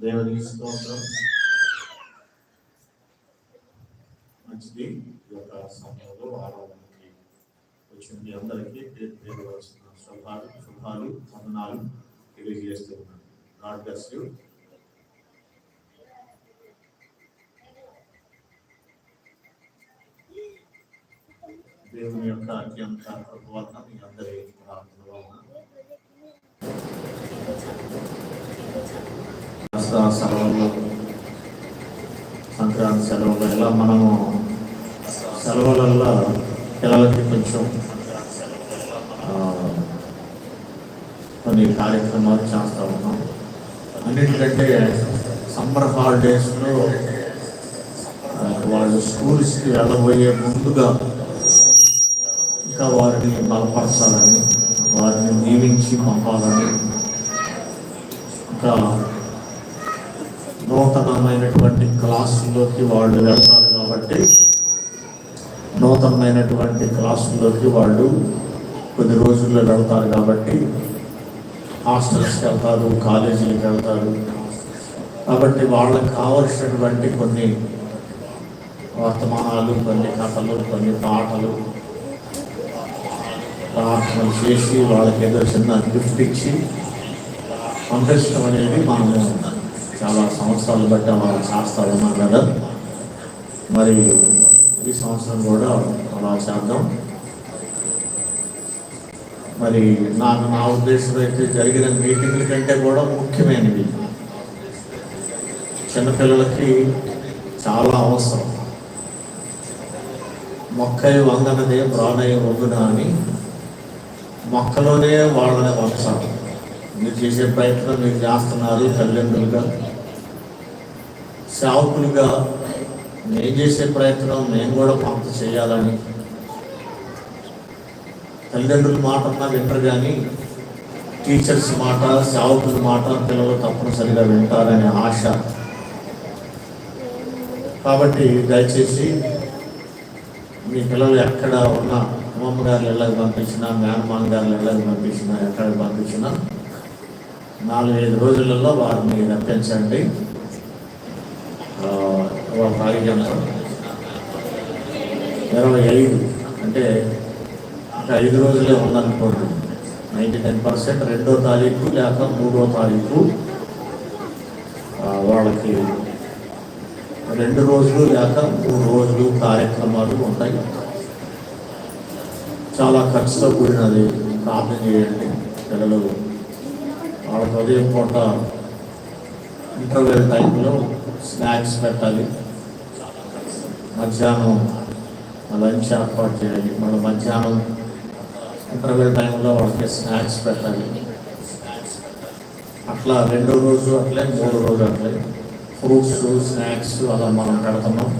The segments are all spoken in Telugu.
దేవుని స్తోత్రం. మంచిది. ఈ యొక్క సమయంలో ఆరాధనకి వచ్చింది. అందరికీ తెలియవలసిన శుభాలు శుభాలు వందనాలు తెలియజేస్తున్నాను గాడ్ బ్లెస్ యూ దేవుని యొక్క అత్యంత కృప వలన మీ అందరి ప్రార్థన దసరా సెలవులు. సంక్రాంతి సెలవులు ఇలా మనము సెలవులలో పిల్లలకి కొంచెం కొన్ని కార్యక్రమాలు చేస్తూ ఉన్నాం. అన్నిటికంటే సమ్మర్ హాలిడేస్లో వాళ్ళు స్కూల్స్కి వెళ్ళబోయే ముందుగా ఇంకా వారిని బలపరచాలని వారిని దీవించి పంపాలని ఇంకా నూతనమైనటువంటి క్లాసుల్లోకి వాళ్ళు వెళ్తారు కాబట్టి నూతనమైనటువంటి క్లాసుల్లోకి వాళ్ళు కొద్ది రోజుల్లో వెళ్తారు కాబట్టి హాస్టల్స్కి వెళ్తారు కాలేజీలకు వెళ్తారు. కాబట్టి వాళ్ళకి కావలసినటువంటి కొన్ని వర్తమానాలు కొన్ని కథలు కొన్ని పాటలు ప్రార్థనలు చేసి వాళ్ళకి ఏదో చిన్న గిఫ్ట్ ఇచ్చి పంపించడం అనేది మనము చాలా సంవత్సరాలు బట్టి అలా శాస్త్రాలు మాట్లాడారు మరి ఈ సంవత్సరం కూడా అలా చేద్దాం. మరి నాకు నా ఉద్దేశం అయితే జరిగిన మీటింగ్ల కంటే కూడా ముఖ్యమైనవి. చిన్నపిల్లలకి చాలా అవసరం. మొక్కై వందనదే ప్రాణయ వంగున అని మొక్కలోనే వాళ్ళని వంచాలి. మీరు చేసే ప్రయత్నం మీరు చేస్తున్నారు తల్లిదండ్రులుగా. సేవకులుగా నేను చేసే ప్రయత్నం మేము కూడా కొంత చేయాలని. తల్లిదండ్రుల మాట అన్నా వింటారు కానీ టీచర్స్ మాట సేవకుల మాట పిల్లలు తప్పనిసరిగా వింటారనే ఆశ. కాబట్టి దయచేసి మీ పిల్లలు ఎక్కడ ఉన్నా అమ్మమ్మ గారు ఇళ్ళకి పంపించినా మేనమామ గారు ఇళ్ళకి పంపించినా ఎక్కడికి పంపించినా నాలుగైదు రోజులలో వారిని రప్పించండి ఆ, ఒక ఇరవై ఐదు అంటే ఒక ఐదు రోజులే ఉందనుకోండి. నైంటీ టెన్ పర్సెంట్ రెండో తారీఖు లేక మూడో తారీఖు వాళ్ళకి రెండు రోజులు లేక మూడు రోజులు కార్యక్రమాలు ఉంటాయి. చాలా ఖర్చుతో కూడినది ప్రార్థన చేయండి పిల్లలు. వాళ్ళకి ఉదయం పూట ఇంటర్వెల్ టైంలో స్నాక్స్ పెట్టాలి. మధ్యాహ్నం లంచ్ ఏర్పాటు చేయాలి. మళ్ళీ మధ్యాహ్నం ఇంటర్వెల్ టైంలో వాళ్ళకి స్నాక్స్ పెట్టాలి. అట్లా రెండో రోజు అట్లే మూడో రోజు అట్లే. ఫ్రూట్స్ స్నాక్స్ అలా మనం పెడుతున్నాం.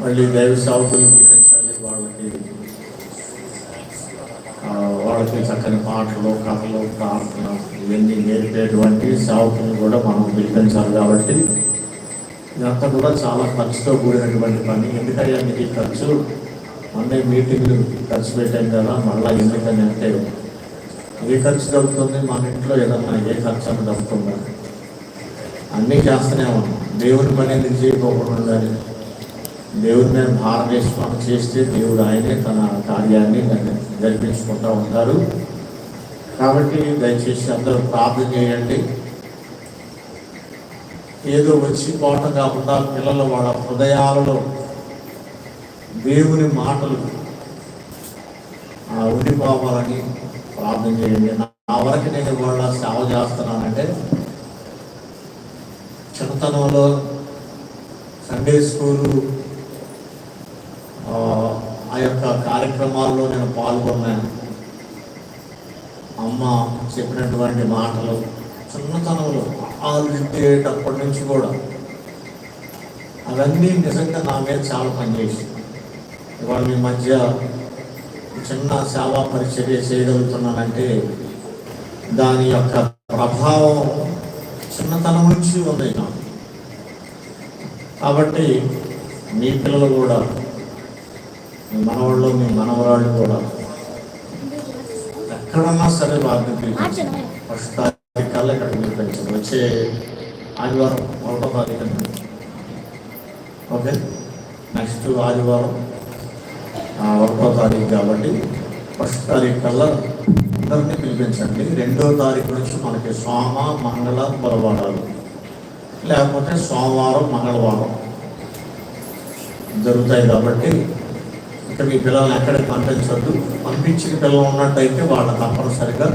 మళ్ళీ దైవ సాగుకులు పిలిపించాలి వాళ్ళకి ఆ, వాళ్ళకి చక్కని పాటలు కథలు ప్రార్థన ఇవన్నీ నేర్పేటువంటి సాగుకులు కూడా మనం పిలిపించాలి కాబట్టి ఇదంతా కూడా చాలా ఖర్చుతో కూడినటువంటి పని. ఎందుకంటే మీకు ఖర్చు అన్నీ మీటింగ్లు ఖర్చు పెట్టాం కదా మళ్ళీ ఎందుకని అంటే ఏ ఖర్చు దొరుకుతుంది? మన ఇంట్లో ఏదన్నా ఏ ఖర్చు అని దొరుకుతుందా? అన్నీ చేస్తూనే ఉన్నాం. దేవుని పని ఎందుకు చేయకపోకుండా ఉండాలి దేవుడిని మీద భారం వేసి పని చేస్తే దేవుడు ఆయనే తన కార్యాన్ని జరిపించుకుంటూ ఉంటారు. కాబట్టి దయచేసి అందరూ ప్రార్థన చేయండి. ఏదో వచ్చి పోవటం కాకుండా పిల్లలు వాళ్ళ హృదయాలలో దేవుని మాటలు ఆ, ఉండిపోవాలని ప్రార్థన చేయండి. నా నా వరకు నేను వాళ్ళ సేవ చేస్తున్నానంటే చిన్నతనంలో సండే స్కూలు ఆ, యొక్క కార్యక్రమాల్లో నేను పాల్గొన్నాను. అమ్మ చెప్పినటువంటి మాటలు చిన్నతనంలో ఆలోచించేటప్పటి నుంచి కూడా అవన్నీ నిజంగా నా మీద చాలా పనిచేసింది ఇవాళ మీ మధ్య చిన్న సేవా పరిచర్య చేయగలుగుతున్నానంటే దాని యొక్క ప్రభావం చిన్నతనం నుంచి ఉంది నాకు. కాబట్టి మీ పిల్లలు కూడా మీ మనవాళ్ళు మీ మనవరాళ్ళు కూడా ఎక్కడున్నా సరే వారిని పిలిపించండి ఫస్ట్ తారీఖు కల్లా ఇక్కడ పిలిపించండి వచ్చే ఆదివారం ఒకటో తారీఖు ఓకే? నెక్స్ట్ ఆదివారం ఒకటో తారీఖు కాబట్టి ఫస్ట్ తారీఖు కల్లా అందరినీ పిలిపించండి. రెండో తారీఖు నుంచి మనకి సోమ మంగళ బుధవారాలు లేకపోతే సోమవారం మంగళవారం జరుగుతాయి కాబట్టి ఇక మీ పిల్లల్ని ఎక్కడికి పంపించద్దు. పంపించిన పిల్లలు ఉన్నట్టయితే వాళ్ళ తప్పనిసరిగా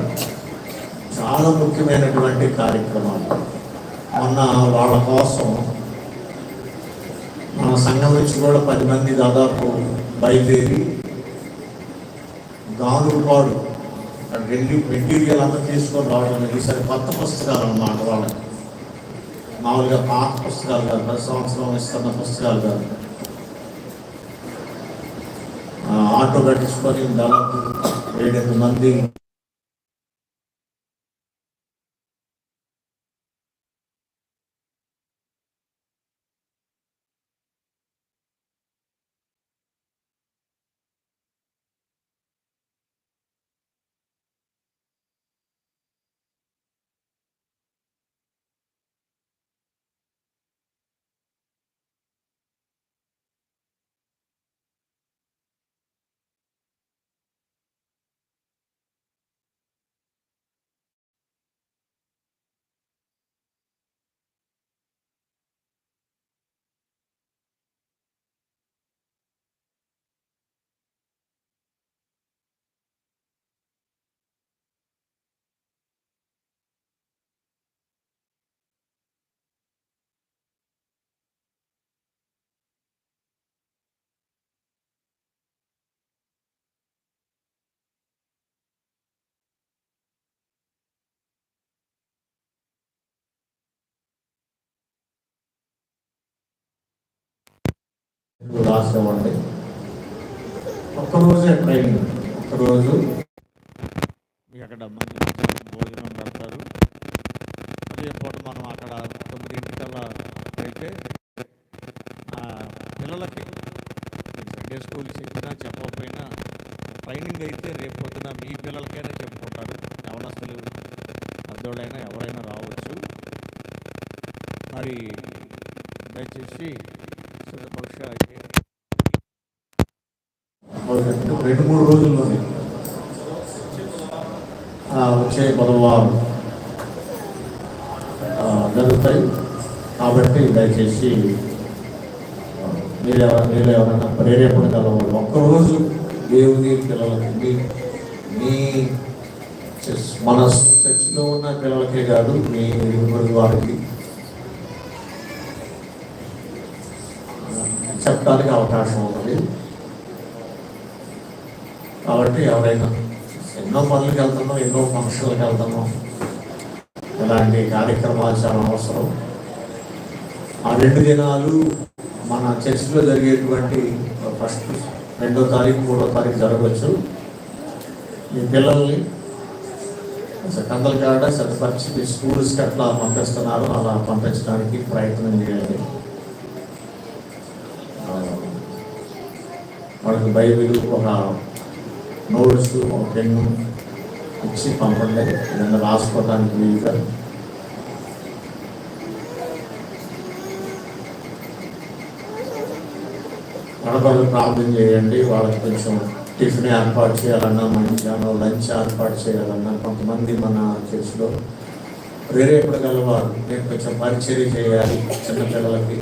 చాలా ముఖ్యమైనటువంటి కార్యక్రమాలు. మొన్న వాళ్ళ కోసం మన సంఘం నుంచి కూడా పది మంది దాదాపు బయలుదేరి గానుపాడు అక్కడ వెళ్ళి మెటీరియల్ అంతా తీసుకొని రావడం అనేది ఈసారి కొత్త పుస్తకాలు అన్నమాట వాళ్ళకి. మామూలుగా పాత పుస్తకాలు కాదు ప్రతి సంవత్సరం ఇస్తున్న పుస్తకాలు కాదు ఆ, ఆటో కట్టించుకొని దాదాపు ఏడెనిమిది మంది రాసేవాడి ఒక్కరోజే ట్రైనింగ్. ఒక్కరోజు మీకు అక్కడ మంచి భోజనం పెడతారు. ఉదయం పూట మనం అక్కడ తొమ్మిదింటికల్లా అయితే పిల్లలకి సండే స్కూల్ చెప్పినా చెప్పకపోయినా ట్రైనింగ్ అయితే రేపు పొద్దున మీ పిల్లలకైనా చెప్పుకుంటారు. ఎవరస్తులు పెద్దోళ్ళైనా ఎవరైనా రావచ్చు. మరి దయచేసి రెండు మూడు రోజుల్లోనే ఆ, వచ్చే బుధవారం జరుగుతాయి. కాబట్టి దయచేసి మీరు మీరు ఎవరైనా ప్రేరేపణ కలవాలి ఒక్కరోజు దేవుని పిల్లలకి మీ మన చర్చిలో ఉన్న పిల్లలకే కాదు మీ ఇరుగు వారికి చెప్పడానికి అవకాశం ఉన్నది కాబట్టి ఎవరైనా ఎన్నో పనులకు వెళ్తున్నాం ఎన్నో ఫంక్షన్లకు వెళ్తున్నాం. ఇలాంటి కార్యక్రమాలు చాలా అవసరం. ఆ రెండు దినాలు మన చర్చిలో జరిగేటువంటి ఫస్ట్ రెండో తారీఖు మూడో తారీఖు జరగవచ్చు. మీ పిల్లల్ని కందల కాడ సిద్ధపరిచి మీ స్కూల్స్కి అట్లా పంపిస్తున్నారు అలా పంపించడానికి ప్రయత్నం చేయాలి ఆ, వాళ్ళకి బైబిల్ ఒక నోట్స్ ఒక పెన్ను ఇచ్చి పంపండి. ఏదైనా రాసుకోవడానికి వీలుగా. వాళ్ళకి ప్రార్థన చేయండి. వాళ్ళకి కొంచెం టిఫిన్ ఏర్పాటు చేయాలన్నా మధ్యాహ్నం లంచ్ ఏర్పాటు చేయాలన్నా కొంతమంది మన చర్చిలో ఇప్పుడు గలవారు. నేను కొంచెం పరిచర్య చేయాలి చిన్నపిల్లలకి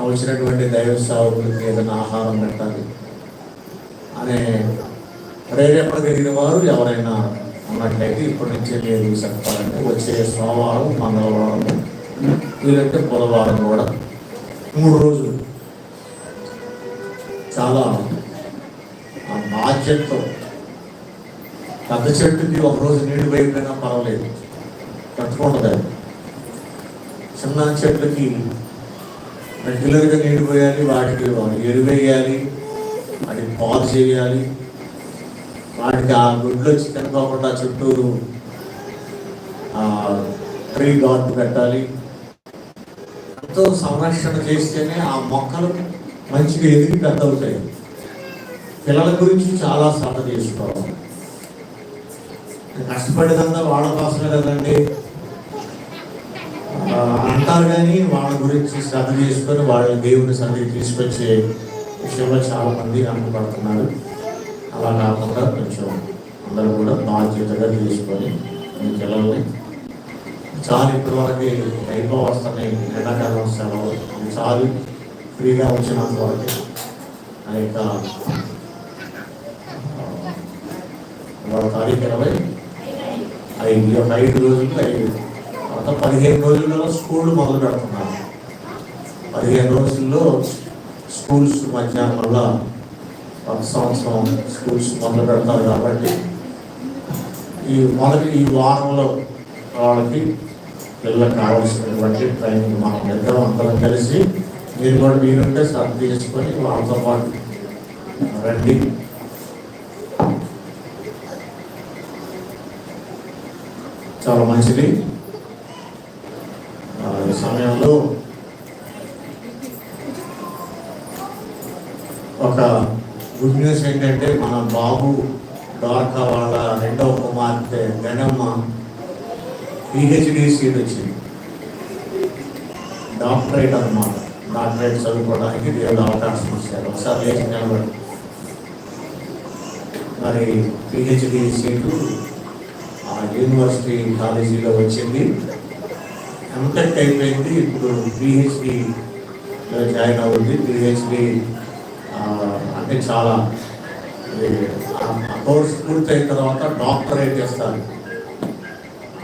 వచ్చినటువంటి దైవ సాగులకి ఏదైనా ఆహారం పెట్టాలి. అనే ప్రేరేపణ కలిగిన వారు ఎవరైనా ఉన్నట్లయితే ఇప్పటి నుంచే మీరు చెప్పాలంటే వచ్చే సోమవారం మంగళవారం వీలంటే బుధవారం కూడా మూడు రోజులు. చాలా ఆ బాధ్యతతో పెద్ద చెట్టుకి ఒక రోజు నీళ్ళు పోయిందైనా పర్వాలేదు. కట్టుకుంటుంది చిన్న చెట్లకి రెగ్యులర్గా నీళ్ళు పోయాలి వాటికి ఎరువేయాలి వాటికి పాలు చేయాలి. వాటికి ఆ గుడ్లు వచ్చి కాకుండా చుట్టూరు ట్రీ గార్డ్ పెట్టాలి. ఎంతో సంరక్షణ చేస్తేనే ఆ మొక్కలు మంచిగా ఎదిగి పెద్ద అవుతాయి. పిల్లల గురించి చాలా శ్రద్ధ చేసుకోవాలి కష్టపడేదంతా వాళ్ళ కోసమే కదండి. అంటారు కానీ వాళ్ళ గురించి శ్రద్ధ తీసుకొని వాళ్ళ దేవుని సన్నిధి తీసుకొచ్చే విషయంలో చాలా మంది అనుపడుతున్నారు అలా కాకుండా కొంచెం అందరూ కూడా బాధ్యతగా తీసుకొని మీ పిల్లల్ని చాలు ఇప్పటి వరకు అయిపో వస్తున్నాయి. ఎండాకాలం సెలవు. చాలు ఫ్రీగా వచ్చినంత వరకు ఆ యొక్క తారీఖు ఇరవై ఐదు. ఐదు రోజులు ఐదు. గత పదిహేను రోజుల్లో స్కూల్ మొదలు పెడుతున్నారు. పదిహేను రోజుల్లో స్కూల్స్ మధ్యాహ్నం వల్ల ఒక సంవత్సరం స్కూల్స్ మొదలు పెడతారు కాబట్టి ఈ మొదటి ఈ వారంలో వాళ్ళకి పిల్లలకు కావాల్సినటువంటి ట్రైనింగ్ మనం ఇద్దరం అందరం కలిసి మీరు కూడా మీరుంటే సర్ది చేసుకొని వాళ్ళతో పాటు రండి. చాలా మంచిది. సమయంలో ఒక గుడ్ న్యూస్ ఏంటంటే మన బాబు ద్వారకా వాళ్ళ రెండవ కుమార్తె గణమ్మ పిహెచ్డి సీట్ వచ్చింది. డాక్టరేట్ అనమాట డాక్టరేట్ చదువుకోవడానికి దేవుడు అవకాశం ఇచ్చారు ఒకసారి లేచి నిలబడి. మరి పిహెచ్డి సీటు ఆ యూనివర్సిటీ కాలేజీలో వచ్చింది. ఎంటెక్ అయిపోయింది. ఇప్పుడు పిహెచ్డి జాయిన్ అవుతుంది పిహెచ్డి అంటే చాలా కోర్స్ పూర్తయిన తర్వాత డాక్టరేట్ చేస్తారు.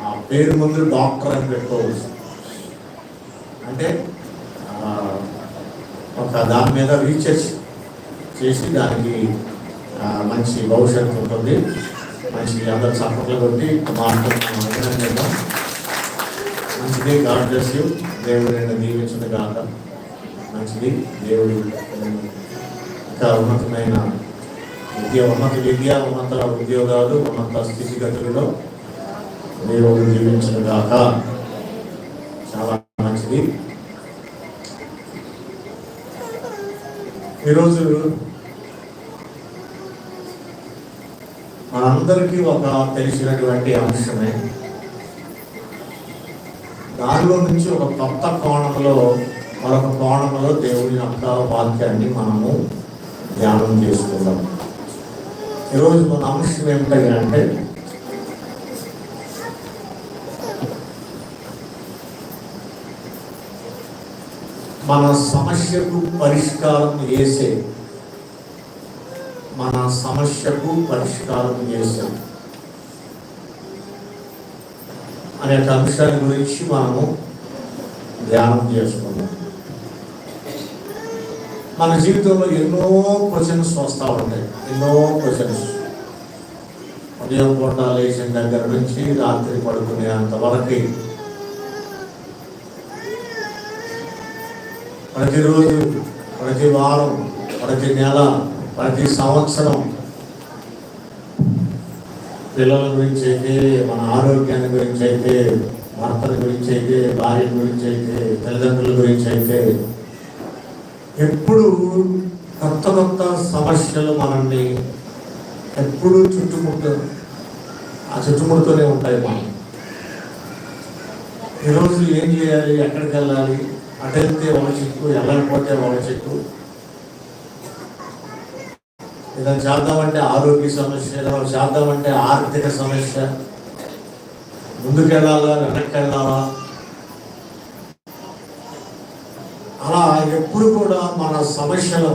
ఆ పేరు ముందు డాక్టర్ అని పెట్టుకోవచ్చు. అంటే ఒక దాని మీద రీసెర్చ్ చేసి దానికి మంచి భవిష్యత్తు ఉంటుంది. మంచి అందరు సపోర్ట్లు కొట్టి మాట్లాడుతున్నాం అభినందిద్దాం మంచిది. గాడ్ బ్లెస్ యూ దేవుడు నేను దీవించిన గాక మంచిది. దేవుడు నిన్ను ఇంకా ఉన్నతమైన విద్య ఉన్నత విద్య ఉన్నత ఉద్యోగాలు ఉన్నత స్థితిగతులలో దేవుడు దీవించిన గాక చాలా మంచిది. ఈరోజు మనందరికీ ఒక తెలిసినటువంటి అంశమే. దానిలో నుంచి ఒక కొత్త కోణంలో మరొక కోణంలో దేవుని యొక్క వాక్యాన్ని మనము ధ్యానం చేసుకుందాం. ఈరోజు మన అంశం ఏమిటంటే మన సమస్యకు పరిష్కారం చేసే మన సమస్యకు పరిష్కారం చేసే అనే అంశాన్ని గురించి మనము ధ్యానం చేసుకున్నాం మన జీవితంలో ఎన్నో క్వశ్చన్స్ వస్తూ ఉంటాయి. ఎన్నో క్వశ్చన్స్. ఉదయం పూట లేచిన దగ్గర నుంచి రాత్రి పడుకునేంత వరకు ప్రతిరోజు ప్రతి వారం ప్రతి నెల ప్రతి సంవత్సరం పిల్లల గురించి అయితే మన ఆరోగ్యాన్ని గురించి అయితే భర్తల గురించి అయితే భార్య గురించి అయితే తల్లిదండ్రుల గురించి అయితే ఎప్పుడు కొత్త కొత్త సమస్యలు మనల్ని ఎప్పుడు చుట్టుముట్టు ఆ చుట్టుముడుతూనే ఉంటాయి మనం ఈరోజు ఏం చేయాలి? ఎక్కడికి వెళ్ళాలి అటు వెళ్తే ఒక చిక్కు వెళ్ళకపోతే వాళ్ళ చిక్కు. ఏదైనా చేద్దామంటే ఆరోగ్య సమస్య ఏదైనా చేద్దామంటే ఆర్థిక సమస్య. ముందుకు వెళ్ళాలా వెనక్కి వెళ్ళాలా అలా ఎప్పుడు కూడా మన సమస్యలు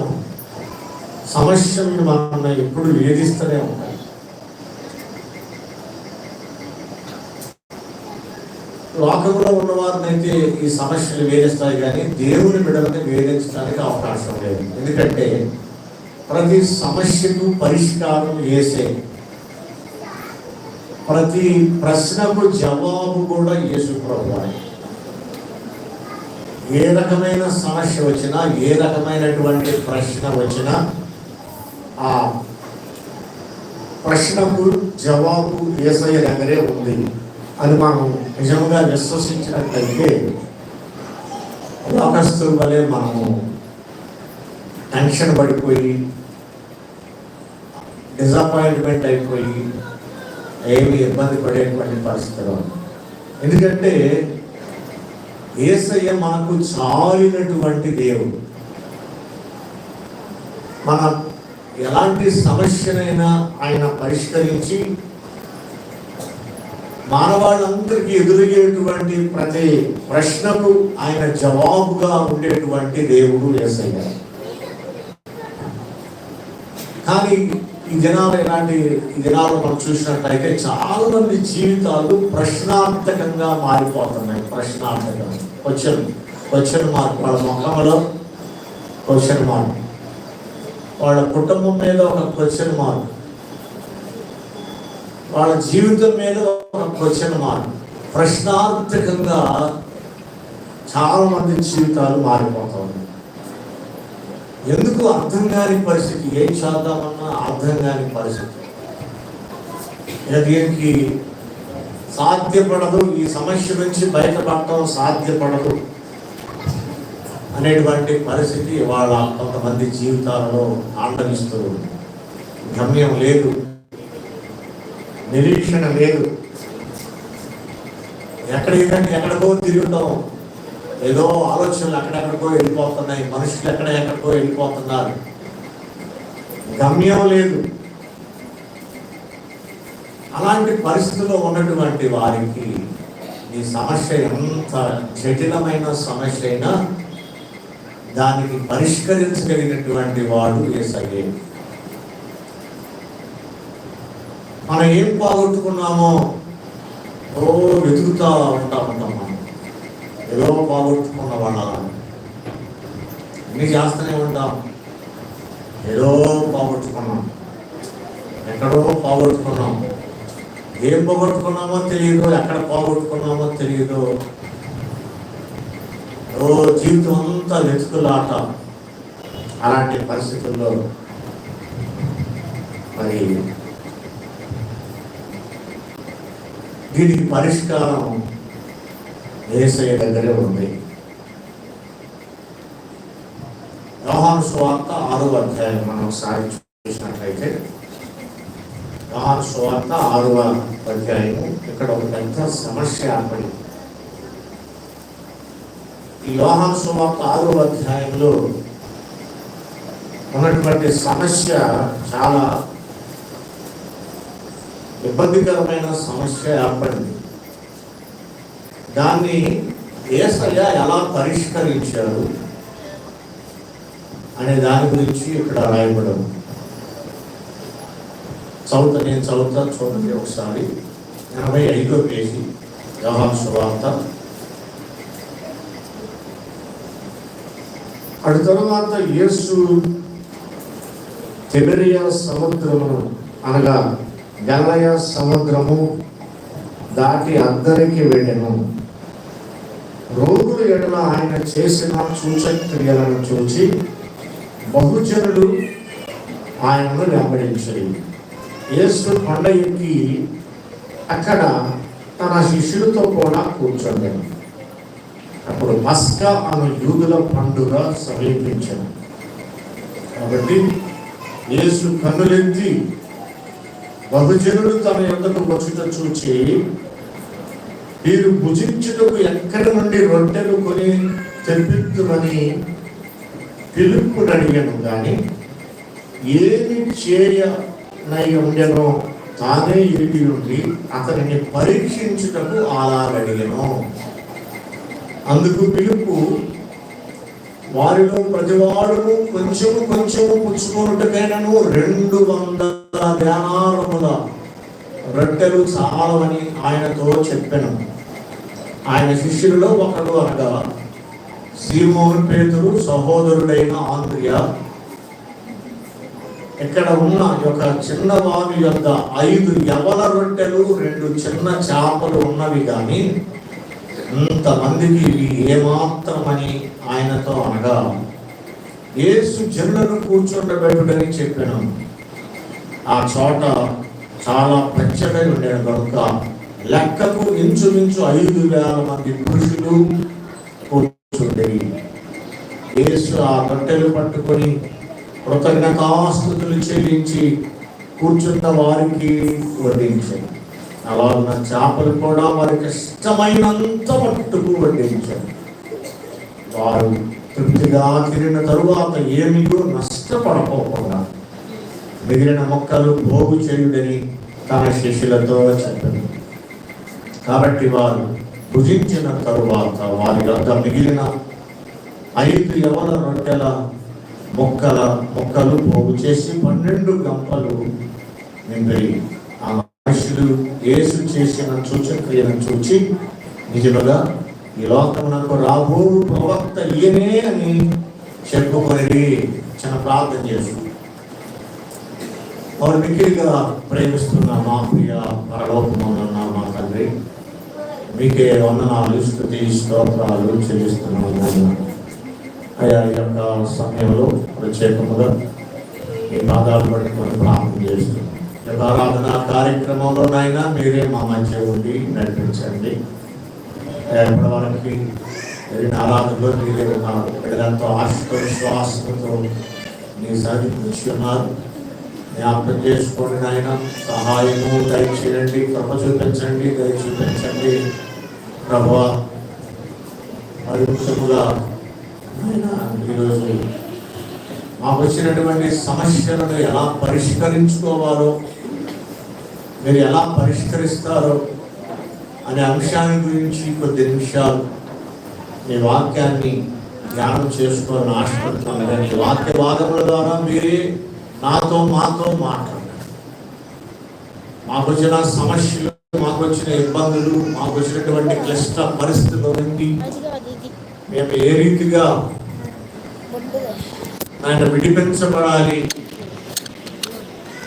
సమస్యలను మనం ఎప్పుడు వేధిస్తూనే ఉంటాయి. లోకంలో ఉన్న వారినైతే ఈ సమస్యలు వేధిస్తాయి కానీ దేవుని బిడ్డలని వేధించడానికి అవకాశం లేదు. ఎందుకంటే ప్రతి సమస్యకు పరిష్కారం వేసే ప్రతి ప్రశ్నకు జవాబు కూడా యేసు ప్రభువారే ఏ రకమైన సమస్య వచ్చినా ఏ రకమైనటువంటి ప్రశ్న వచ్చినా ఆ ప్రశ్నకు జవాబు ఏసయ్య దగ్గరే ఉంది అని మనం నిజంగా విశ్వసించినట్లయితే లోకస్తుల వలె మనము టెన్షన్ పడిపోయి డిసప్పాయింట్మెంట్ అయిపోయి ఏమి ఇబ్బంది పడేటువంటి పరిస్థితిలో ఎందుకంటే ఏసయ్య మనకు చాలినటువంటి దేవుడు. మన ఎలాంటి సమస్యనైనా ఆయన పరిష్కరించి మానవాళ్ళందరికీ ఎదురయ్యేటువంటి ప్రతి ప్రశ్నకు ఆయన జవాబుగా ఉండేటువంటి దేవుడు ఏసయ్య. కానీ ఈ జనాలు ఇలాంటి ఈ జనాలు మనం చూసినట్లయితే చాలా మంది జీవితాలు ప్రశ్నార్థకంగా మారిపోతున్నాయి. ప్రశ్నార్థకంగా క్వశ్చన్. క్వశ్చన్ మార్క్ వాళ్ళ ముఖంలో క్వశ్చన్ మార్క్. వాళ్ళ కుటుంబం మీద ఒక క్వశ్చన్ మార్క్. వాళ్ళ జీవితం మీద ఒక క్వశ్చన్ మార్క్. ప్రశ్నార్థకంగా చాలా మంది జీవితాలు మారిపోతున్నాయి ఎందుకు అర్థం కాని పరిస్థితి? ఏం చేద్దామన్నా అర్థం కాని పరిస్థితి. ఇక దీనికి సాధ్యపడదు ఈ సమస్య నుంచి బయటపడటం సాధ్యపడదు అనేటువంటి పరిస్థితి వాళ్ళ కొంతమంది జీవితాలలో ఆండవిస్తూ గమ్యం లేదు. నిరీక్షణ లేదు. ఎక్కడికంటే ఎక్కడికో తిరుగుతాం. ఏదో ఆలోచనలు అక్కడెక్కడికో వెళ్ళిపోతున్నాయి మనుషులు ఎక్కడ ఎక్కడికో వెళ్ళిపోతున్నారు. గమ్యం లేదు. అలాంటి పరిస్థితుల్లో ఉన్నటువంటి వారికి ఈ సమస్య ఎంత జటిలమైన సమస్య అయినా దానికి పరిష్కరించగలిగినటువంటి వాడు ఏసయ్యే. మనం ఏం పోగొట్టుకున్నామో ఓ వెతుకుతా ఉంటా ఉంటాం మనం ఏదో బాగొట్టుకున్న వాళ్ళ అన్ని చేస్తూనే ఉంటాం? ఏదో పోగొట్టుకున్నాం ఎక్కడో పోగొట్టుకున్నాం ఏం పోగొట్టుకున్నామో తెలియదు ఎక్కడ పోగొట్టుకున్నామో తెలియదు ఓ జీవితం అంతా వెతుకులాట అలాంటి పరిస్థితుల్లో మరి దీనికి పరిష్కారం ఏసయ్య దగ్గరే ఉంది. యోహాను స్వార్త ఆరో అధ్యాయం మనం ఒకసారి చూసినట్లయితే యోహాను సువార్త ఆరవ అధ్యాయము ఇక్కడ ఒక పెద్ద సమస్య ఏర్పడింది. ఈ యోహాను స్వార్త ఆరో అధ్యాయంలో ఉన్నటువంటి సమస్య చాలా ఇబ్బందికరమైన సమస్య ఏర్పడింది. దాన్ని ఏసయ్య ఎలా పరిష్కరించాడు అనే దాని గురించి ఇక్కడ రాయబడం చదువుతా నేను చదువుతా చూడండి ఒకసారి. ఎనభై ఐదో పేజీ వ్యవహార సువార్త. అటు తరువాత యేసు తెబెరియ సముద్రమును అనగా గలయ సముద్రము దాటి అందరికీ వెళ్ళాను. రోగుల ఎడల ఆయన చేసిన సూచక్రియలను చూచి బహుజనులు ఆయనను వెంబడించరు. యేసు కొండ ఎక్కి అక్కడ తన శిష్యులతో కూడా కూర్చోండాడు అప్పుడు మస్కా అను యూదుల పండుగ సమీపించాడు కాబట్టి యేసు కన్నులెత్తి బహుజనులు తన ఎందుకు వచ్చుట చూచి వీరు భుజించుటకు ఎక్కడి నుండి రొట్టెలు కొని తెప్పించుమని పిలుపు అడిగాను కానీ ఏమి చేయనై ఉండెనో తానే ఇరిగి ఉండి అతనిని పరీక్షించుటకు అలాగడిగాను అందుకు పిలుపు వారిలో ప్రతివాడును కొంచెము కొంచెము పుచ్చుకున్నట్టుకైనను రెండు వందల ధ్యానాలముల రొట్టెలు చాలవని ఆయనతో చెప్పాను. ఆయన శిష్యులలో ఒకడు అనగా సీమోన్ పేతురు సహోదరుడైన ఆంద్రియ. ఇక్కడ ఉన్న ఒక చిన్న యొక్క ఐదు యవల రొట్టెలు రెండు చిన్న చేపలు ఉన్నవి కానీ ఇంతమందికి ఇవి ఏమాత్రమని ఆయనతో అనగా ఏసు జనులను కూర్చుండబెట్టుడని చెప్పాను. ఆ చోట చాలా పచ్చగా ఉండేది కనుక లెక్కకు ఇంచుమించు ఐదు వేల మంది పురుషులు కూర్చుండేవి యేసు ఆ కట్టెలు పట్టుకొని కృతజ్ఞతాస్తుతులు చెల్లించి కూర్చున్న వారికి వడ్డించాడు. అలా ఉన్న చేపలు కూడా వారికి ఇష్టమైనంత మట్టుకు వడ్డించాడు. వారు తృప్తిగా తిరిగిన తరువాత ఏమిటో నష్టపడపోకుండా మిగిలిన మొక్కలు పోగు చేయుడని తన శిష్యులతో చెప్పారు. కాబట్టి వారు భుజించిన తరువాత వారి వద్ద మిగిలిన ఐదు యవన రొట్టెల మొక్కల మొక్కలు పోగు చేసి పన్నెండు గంపలు నింపి ఆ మనుషులు యేసు చేసిన సూచక్రియను చూచి నిజముగా ఈ లోకమునకు రాబో ప్రవక్త ఈయనే అని చెప్పుకొని చిన్న ప్రార్థన చేస్తుంది వారు మిక్కిలిగా ప్రేమిస్తున్న మా ప్రియ పరలోకమున్న మా తండ్రి? మీకే వందనాలు స్థుతి స్తోత్రాలు చెల్లిస్తున్నాము. అయ్యా ఈ యొక్క సమయంలో ప్రత్యేకముగా మీ పాదాలు పట్టుకొని ప్రార్థన చేస్తున్నాం. యొక్క ఆరాధన కార్యక్రమంలోనైనా మీరే మా మధ్య ఉండి నడిపించండి. అయా ఇప్పటి వరకు జరిగిన ఆరాధనలో మీరే ఉన్నారు. ఎంతో ఆశతో విశ్వాసంతో మీ సరిపించి ఉన్నారు. జ్ఞాపకం చేసుకోండి నాయన. సహాయము దయచేయండి కృప చూపించండి దయ చూపించండి. ప్రభు పరిమితముగా నాయన ఈరోజు మాకు వచ్చినటువంటి సమస్యలను ఎలా పరిష్కరించుకోవాలో మీరు ఎలా పరిష్కరిస్తారో అనే అంశాన్ని గురించి కొద్ది నిమిషాలు మీ వాక్యాన్ని ధ్యానం చేసుకోవాలని ఆశపడుతున్నాను. కానీ ఈ వాక్య భాగముల ద్వారా మీరే నాతో మాతో మాట్లాడండి. మాకు వచ్చిన సమస్యలు మాకు వచ్చిన ఇబ్బందులు మాకు వచ్చినటువంటి క్లిష్ట పరిస్థితుల నుండి మేము ఏ రీతిగా ఆయన విడిపించబడాలి?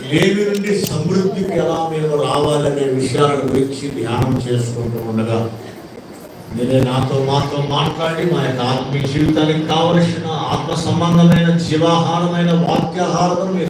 లేవి నుండి సమృద్ధికి ఎలా మేము రావాలనే విషయాల గురించి ధ్యానం చేసుకుంటూ ఉండగా మీరే నాతో మాతో మాట్లాడి మా యొక్క ఆత్మీయ జీవితానికి కావలసిన ఆత్మ సంబంధమైన జీవాహారమైన వాక్యాహారం మీరు